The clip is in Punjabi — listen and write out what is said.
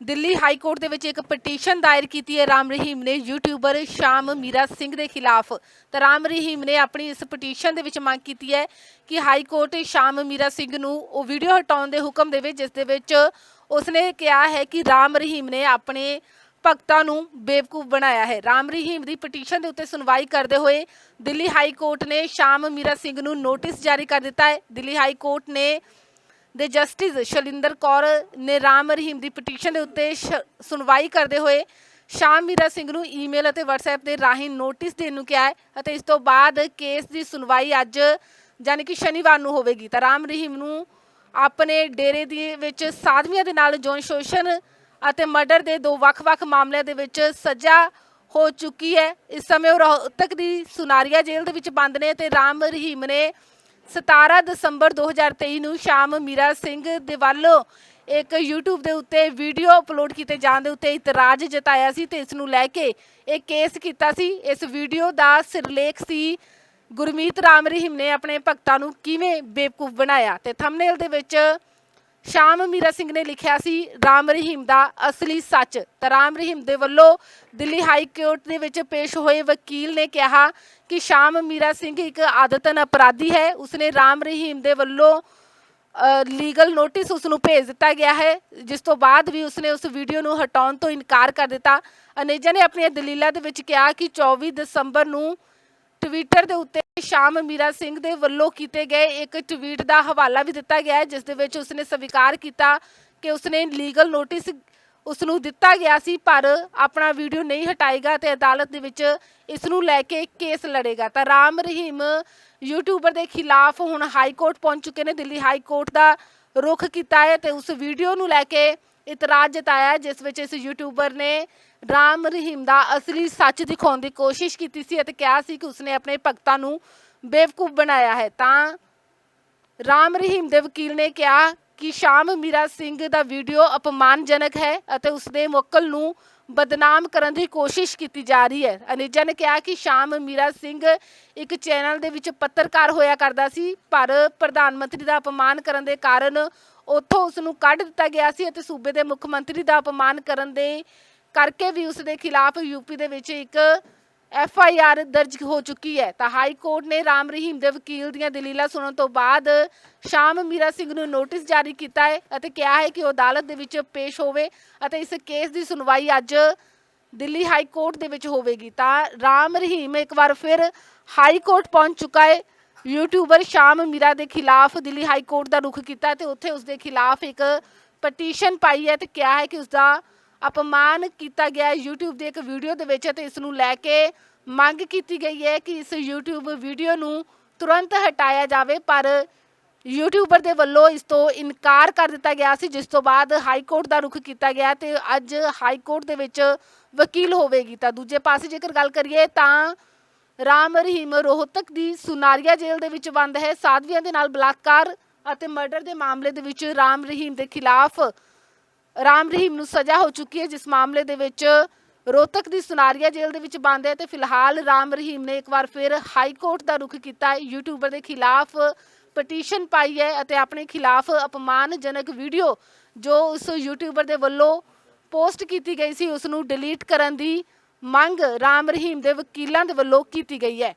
ਦਿੱਲੀ ਹਾਈ ਕੋਰਟ ਦੇ ਵਿੱਚ ਇੱਕ ਪਟੀਸ਼ਨ ਦਾਇਰ ਕੀਤੀ ਹੈ। ਰਾਮ ਰਹੀਮ ਨੇ ਯੂਟਿਊਬਰ ਸ਼ਾਮ ਮੀਰਾ ਸਿੰਘ ਦੇ ਖਿਲਾਫ। ਤਾਂ ਰਾਮ ਰਹੀਮ ਨੇ ਆਪਣੀ ਇਸ ਪਟੀਸ਼ਨ ਦੇ ਵਿੱਚ ਮੰਗ ਕੀਤੀ ਹੈ ਕਿ ਹਾਈ ਕੋਰਟ ਸ਼ਾਮ ਮੀਰਾ ਸਿੰਘ ਨੂੰ ਉਹ ਵੀਡੀਓ ਹਟਾਉਣ ਦੇ ਹੁਕਮ ਦੇਵੇ, ਜਿਸ ਦੇ ਵਿੱਚ ਉਸਨੇ ਕਿਹਾ ਹੈ ਕਿ ਰਾਮ ਰਹੀਮ ਨੇ ਆਪਣੇ ਭਗਤਾਂ ਨੂੰ ਬੇਵਕੂਫ ਬਣਾਇਆ ਹੈ। ਰਾਮ ਰਹੀਮ ਦੀ ਪਟੀਸ਼ਨ ਦੇ ਉੱਤੇ ਸੁਣਵਾਈ ਕਰਦੇ ਹੋਏ ਦਿੱਲੀ ਹਾਈ ਕੋਰਟ ਨੇ ਸ਼ਾਮ ਮੀਰਾ ਸਿੰਘ ਨੂੰ ਨੋਟਿਸ ਜਾਰੀ ਕਰ ਦਿੱਤਾ ਹੈ। ਦਿੱਲੀ ਹਾਈ ਕੋਰਟ ਨੇ ਦੇ ਜਸਟਿਸ ਸ਼ਲਿੰਦਰ ਕੌਰ ਨੇ ਰਾਮ ਰਹੀਮ ਦੀ ਪਟੀਸ਼ਨ ਦੇ ਉੱਤੇ ਸ਼- ਸੁਣਵਾਈ ਕਰਦੇ ਹੋਏ ਸ਼ਾਮ ਮੀਰਾ ਸਿੰਘ ਨੂੰ ਈਮੇਲ ਅਤੇ WhatsApp ਦੇ ਰਾਹੀਂ ਨੋਟਿਸ ਦੇਣ ਨੂੰ ਕਿਹਾ ਹੈ ਅਤੇ ਇਸ ਤੋਂ ਬਾਅਦ ਕੇਸ ਦੀ ਸੁਣਵਾਈ ਅੱਜ ਯਾਨੀ ਕਿ ਸ਼ਨੀਵਾਰ ਨੂੰ ਹੋਵੇਗੀ। ਤਾਂ ਰਾਮ ਰਹੀਮ ਨੂੰ ਆਪਣੇ ਡੇਰੇ ਦੇ ਵਿੱਚ ਸਾਧਵੀਆਂ ਦੇ ਨਾਲ ਜੌਨ ਸ਼ੋਸ਼ਣ ਅਤੇ ਮਰਡਰ ਦੇ ਦੋ ਵੱਖ-ਵੱਖ ਮਾਮਲਿਆਂ ਦੇ ਵਿੱਚ ਸਜ਼ਾ ਹੋ ਚੁੱਕੀ ਹੈ। ਇਸ ਸਮੇਂ ਉਹ ਰੋਹਤਕ ਦੀ ਸੁਨਾਰੀਆ ਜੇਲ੍ਹ ਦੇ ਵਿੱਚ ਬੰਦ ਨੇ ਤੇ ਰਾਮ ਰਹੀਮ ਨੇ 17 ਦਸੰਬਰ 2023 ਨੂੰ ਸ਼ਾਮ ਮੀਰਾ ਸਿੰਘ ਦੇ ਵੱਲੋਂ ਇੱਕ YouTube ਦੇ ਉੱਤੇ ਵੀਡੀਓ ਅਪਲੋਡ ਕੀਤੇ ਜਾਣ ਦੇ ਉੱਤੇ ਇਤਰਾਜ਼ ਜਤਾਇਆ ਸੀ ਤੇ ਇਸ ਨੂੰ ਲੈ ਕੇ ਇਹ ਕੇਸ ਕੀਤਾ ਸੀ। ਇਸ ਵੀਡੀਓ ਦਾ ਸਿਰਲੇਖ ਸੀ, ਗੁਰਮੀਤ ਰਾਮ ਰਹੀਮ ਨੇ ਆਪਣੇ ਭਗਤਾਂ ਨੂੰ ਕਿਵੇਂ ਬੇਵਕੂਫ ਬਣਾਇਆ ਤੇ ਥੰਬਨੇਲ ਦੇ ਵਿੱਚ ਸ਼ਾਮ ਮੀਰਾ ਸਿੰਘ ਨੇ ਲਿਖਿਆ ਸੀ, ਰਾਮ ਰਹੀਮ ਦਾ ਅਸਲੀ ਸੱਚ। ਤਾਂ ਰਾਮ ਰਹੀਮ ਦੇ ਵੱਲੋਂ ਦਿੱਲੀ ਹਾਈ ਕੋਰਟ ਦੇ ਵਿੱਚ ਪੇਸ਼ ਹੋਏ ਵਕੀਲ ਨੇ ਕਿਹਾ ਕਿ ਸ਼ਾਮ ਮੀਰਾ ਸਿੰਘ ਇੱਕ ਆਦਤਨ ਅਪਰਾਧੀ ਹੈ। ਉਸਨੇ ਰਾਮ ਰਹੀਮ ਦੇ ਵੱਲੋਂ ਲੀਗਲ ਨੋਟਿਸ ਉਸ ਨੂੰ ਭੇਜ ਦਿੱਤਾ ਗਿਆ ਹੈ, ਜਿਸ ਤੋਂ ਬਾਅਦ ਵੀ ਉਸਨੇ ਉਸ ਵੀਡੀਓ ਨੂੰ ਹਟਾਉਣ ਤੋਂ ਇਨਕਾਰ ਕਰ ਦਿੱਤਾ। ਅਨੇਜਾ ਨੇ ਆਪਣੀਆਂ ਦਲੀਲਾਂ ਦੇ ਵਿੱਚ ਕਿਹਾ ਕਿ 24 ਦਸੰਬਰ ਨੂੰ ਟਵਿੱਟਰ ਦੇ ਉੱਤੇ ਸ਼ਾਮ ਮੀਰਾ ਸਿੰਘ ਦੇ ਵੱਲੋਂ ਕੀਤੇ ਗਏ ਇੱਕ ਟਵੀਟ ਦਾ ਹਵਾਲਾ ਵੀ ਦਿੱਤਾ ਗਿਆ ਹੈ, ਜਿਸ ਦੇ ਵਿੱਚ ਉਸਨੇ ਸਵੀਕਾਰ ਕੀਤਾ ਕਿ ਉਸਨੇ ਲੀਗਲ ਨੋਟਿਸ ਉਸ ਨੂੰ ਦਿੱਤਾ ਗਿਆ ਸੀ, ਪਰ ਆਪਣਾ ਵੀਡੀਓ ਨਹੀਂ ਹਟਾਏਗਾ ਤੇ ਅਦਾਲਤ ਦੇ ਵਿੱਚ ਇਸ ਨੂੰ ਲੈ ਕੇ ਕੇਸ ਲੜੇਗਾ। ਤਾਂ ਰਾਮ ਰਹੀਮ ਯੂਟਿਊਬਰ ਦੇ ਖਿਲਾਫ ਹੁਣ ਹਾਈ ਕੋਰਟ ਪਹੁੰਚ ਚੁੱਕੇ ਨੇ, ਦਿੱਲੀ ਹਾਈ ਕੋਰਟ ਦਾ ਰੁਖ ਕੀਤਾ ਹੈ ਤੇ ਉਸ ਵੀਡੀਓ ਨੂੰ ਲੈ ਕੇ ਇਤਰਾਜ਼ ਜਤਾਇਆ ਜਿਸ ਵਿੱਚ ਇਸ ਯੂਟਿਊਬਰ ਨੇ ਰਾਮ ਰਹੀਮ ਦਾ ਅਸਲੀ ਸੱਚ ਦਿਖਾਉਣ ਦੀ ਕੋਸ਼ਿਸ਼ ਕੀਤੀ ਸੀ ਅਤੇ ਕਿਹਾ ਸੀ ਕਿ ਉਸਨੇ ਆਪਣੇ ਭਗਤਾਂ ਨੂੰ ਬੇਵਕੂਫ ਬਣਾਇਆ ਹੈ। ਤਾਂ ਰਾਮ ਰਹੀਮ ਦੇ ਵਕੀਲ ਨੇ ਕਿਹਾ ਕਿ ਸ਼ਾਮ ਮੀਰਾ ਸਿੰਘ ਦਾ ਵੀਡੀਓ ਅਪਮਾਨਜਨਕ ਹੈ ਅਤੇ ਉਸਦੇ ਮੁਵੱਕਲ ਨੂੰ ਬਦਨਾਮ ਕਰਨ ਦੀ ਕੋਸ਼ਿਸ਼ ਕੀਤੀ ਜਾ ਰਹੀ ਹੈ। ਅਨੇਜਾ ਨੇ ਕਿਹਾ ਕਿ ਸ਼ਾਮ ਮੀਰਾ ਸਿੰਘ ਇੱਕ ਚੈਨਲ ਦੇ ਵਿੱਚ ਪੱਤਰਕਾਰ ਹੋਇਆ ਕਰਦਾ ਸੀ, ਪਰ ਪ੍ਰਧਾਨ ਮੰਤਰੀ ਦਾ ਅਪਮਾਨ ਕਰਨ ਦੇ ਕਾਰਨ ਉੱਥੋਂ ਉਸ ਨੂੰ ਕੱਢ ਦਿੱਤਾ ਗਿਆ ਸੀ ਅਤੇ ਸੂਬੇ ਦੇ ਮੁੱਖ ਮੰਤਰੀ ਦਾ ਅਪਮਾਨ ਕਰਨ ਦੇ ਕਰਕੇ ਵੀ ਉਸ ਦੇ ਖਿਲਾਫ ਯੂਪੀ ਦੇ ਵਿੱਚ ਇੱਕ ਐਫ ਆਈ ਆਰ ਦਰਜ ਹੋ ਚੁੱਕੀ ਹੈ। ਤਾਂ ਹਾਈ ਕੋਰਟ ਨੇ ਰਾਮ ਰਹੀਮ ਦੇ ਵਕੀਲ ਦੀਆਂ ਦਲੀਲਾਂ ਸੁਣਨ ਤੋਂ ਬਾਅਦ ਸ਼ਾਮ ਮੀਰਾ ਸਿੰਘ ਨੂੰ ਨੋਟਿਸ ਜਾਰੀ ਕੀਤਾ ਹੈ ਅਤੇ ਕਿਹਾ ਹੈ ਕਿ ਉਹ ਅਦਾਲਤ ਦੇ ਵਿੱਚ ਪੇਸ਼ ਹੋਵੇ ਅਤੇ ਇਸ ਕੇਸ ਦੀ ਸੁਣਵਾਈ ਅੱਜ ਦਿੱਲੀ ਹਾਈ ਕੋਰਟ ਦੇ ਵਿੱਚ ਹੋਵੇਗੀ। ਤਾਂ ਰਾਮ ਰਹੀਮ ਇੱਕ ਵਾਰ ਫਿਰ ਹਾਈ ਕੋਰਟ ਪਹੁੰਚ ਚੁੱਕਾ ਹੈ। ਯੂਟਿਊਬਰ ਸ਼ਾਮ ਮੀਰਾ ਦੇ ਖਿਲਾਫ ਦਿੱਲੀ ਹਾਈ ਕੋਰਟ ਦਾ ਰੁਖ ਕੀਤਾ ਤੇ ਉੱਥੇ ਉਸ ਦੇ ਖਿਲਾਫ ਇੱਕ ਪਟੀਸ਼ਨ ਪਾਈ ਹੈ ਤੇ ਕਿਹਾ ਹੈ ਕਿ ਉਸ ਦਾ ਅਪਮਾਨ ਕੀਤਾ ਗਿਆ ਹੈ YouTube ਦੇ ਇੱਕ ਵੀਡੀਓ ਦੇ ਵਿੱਚ ਤੇ ਇਸ ਨੂੰ ਲੈ ਕੇ ਮੰਗ ਕੀਤੀ ਗਈ ਹੈ ਕਿ ਇਸ YouTube ਵੀਡੀਓ ਨੂੰ ਤੁਰੰਤ ਹਟਾਇਆ ਜਾਵੇ, ਪਰ ਯੂਟਿਊਬਰ ਦੇ ਵੱਲੋਂ ਇਸ ਤੋਂ ਇਨਕਾਰ ਕਰ ਦਿੱਤਾ ਗਿਆ ਸੀ, ਜਿਸ ਤੋਂ ਬਾਅਦ ਹਾਈ ਕੋਰਟ ਦਾ ਰੁਖ ਕੀਤਾ ਗਿਆ ਤੇ ਅੱਜ ਹਾਈ ਕੋਰਟ ਦੇ ਵਿੱਚ ਵਕੀਲ ਹੋਵੇਗੀ। ਤਾਂ ਦੂਜੇ ਪਾਸੇ ਜੇਕਰ ਗੱਲ ਕਰੀਏ ਤਾਂ ਰਾਮ ਰਹੀਮ ਰੋਹਤਕ ਦੀ ਸੁਨਾਰੀਆ ਜੇਲ੍ਹ ਦੇ ਵਿੱਚ ਬੰਦ ਹੈ। ਸਾਧਵੀਆਂ ਦੇ ਨਾਲ ਬਲਾਤਕਾਰ ਅਤੇ ਮਰਡਰ ਦੇ ਮਾਮਲੇ ਦੇ ਵਿੱਚ ਰਾਮ ਰਹੀਮ ਦੇ ਖਿਲਾਫ ਰਾਮ ਰਹੀਮ ਨੂੰ ਸਜ਼ਾ ਹੋ ਚੁੱਕੀ ਹੈ, ਜਿਸ ਮਾਮਲੇ ਦੇ ਵਿੱਚ ਰੋਹਤਕ ਦੀ ਸੁਨਾਰੀਆ ਜੇਲ੍ਹ ਦੇ ਵਿੱਚ ਬੰਦ ਹੈ ਤੇ ਫਿਲਹਾਲ ਰਾਮ ਰਹੀਮ ਨੇ ਇੱਕ ਵਾਰ ਫਿਰ ਹਾਈ ਕੋਰਟ ਦਾ ਰੁਖ ਕੀਤਾ ਹੈ। ਯੂਟਿਊਬਰ ਦੇ ਖਿਲਾਫ ਪਟੀਸ਼ਨ ਪਾਈ ਹੈ ਅਤੇ ਆਪਣੇ ਖਿਲਾਫ ਅਪਮਾਨਜਨਕ ਵੀਡੀਓ ਜੋ ਉਸ ਯੂਟਿਊਬਰ ਦੇ ਵੱਲੋਂ ਪੋਸਟ ਕੀਤੀ ਗਈ ਸੀ, ਉਸ ਨੂੰ ਡਿਲੀਟ ਕਰਨ ਦੀ ਮੰਗ ਰਾਮ ਰਹੀਮ ਦੇ ਵਕੀਲਾਂ ਦੇ ਵੱਲੋਂ ਕੀਤੀ ਗਈ ਹੈ।